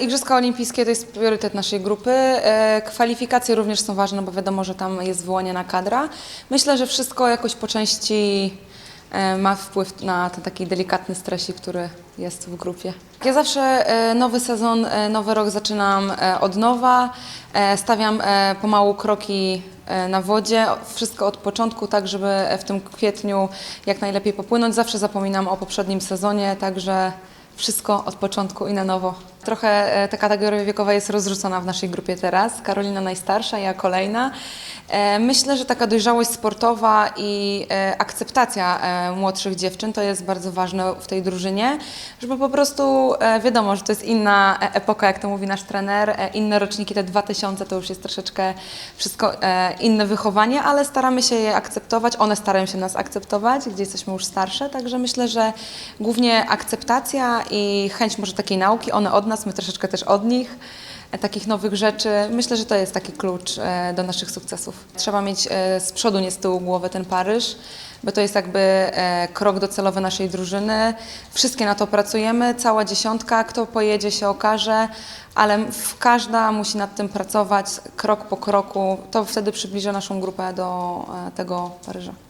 Igrzyska Olimpijskie to jest priorytet naszej grupy. E, Kwalifikacje również są ważne, bo wiadomo, że tam jest wyłoniona kadra. Myślę, że wszystko jakoś po części e, ma wpływ na ten taki delikatny stresik, który jest w grupie. Ja zawsze e, nowy sezon, nowy rok zaczynam od nowa. Stawiam pomału kroki na wodzie, wszystko od początku, tak żeby w tym kwietniu jak najlepiej popłynąć. Zawsze zapominam o poprzednim sezonie, także wszystko od początku i na nowo. Trochę e, ta kategoria wiekowa jest rozrzucona w naszej grupie teraz. Karolina najstarsza, ja kolejna. E, Myślę, że taka dojrzałość sportowa i e, akceptacja młodszych dziewczyn to jest bardzo ważne w tej drużynie, żeby po prostu wiadomo, że to jest inna epoka, jak to mówi nasz trener, inne roczniki, te 2000 to już jest troszeczkę wszystko inne wychowanie, ale staramy się je akceptować, one starają się nas akceptować, gdzie jesteśmy już starsze, także myślę, że głównie akceptacja i chęć może takiej nauki, one od nas, my troszeczkę też od nich e, takich nowych rzeczy. Myślę, że to jest taki klucz e, do naszych sukcesów. Trzeba mieć e, z przodu, nie z tyłu głowy ten Paryż, bo to jest jakby krok docelowy naszej drużyny. Wszystkie na to pracujemy, cała dziesiątka, kto pojedzie się okaże, ale każda musi nad tym pracować krok po kroku. To wtedy przybliża naszą grupę do tego Paryża.